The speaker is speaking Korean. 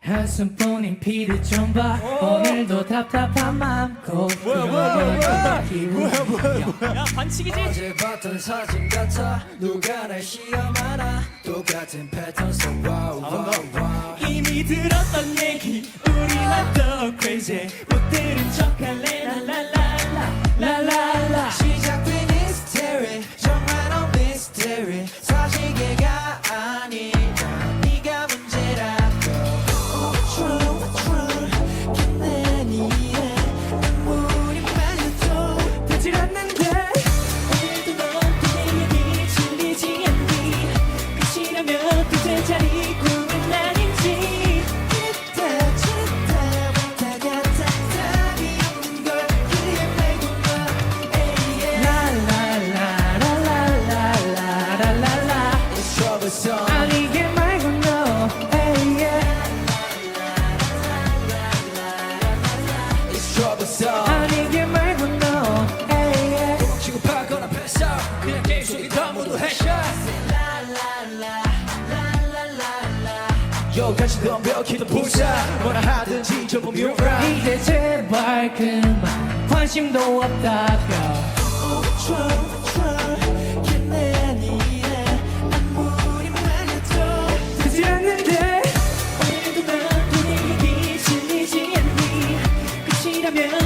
한숨뿐인 피를 좀봐 어. 오늘도 답답한 마음 고뭐뭐뭐뭐 야, 반칙이지? 어제 사진 같아. 누가 날 시험하나? 똑같은 패턴 속 와우 와우 와우. 이미 들었던 얘기 우리 완전 crazy 못 들은 척할래 나 여기까지 덤벼키는 불사. 뭐라 하든지 전부 뮤라. 이제 제발 그만. 관심도 없다며 Yeah.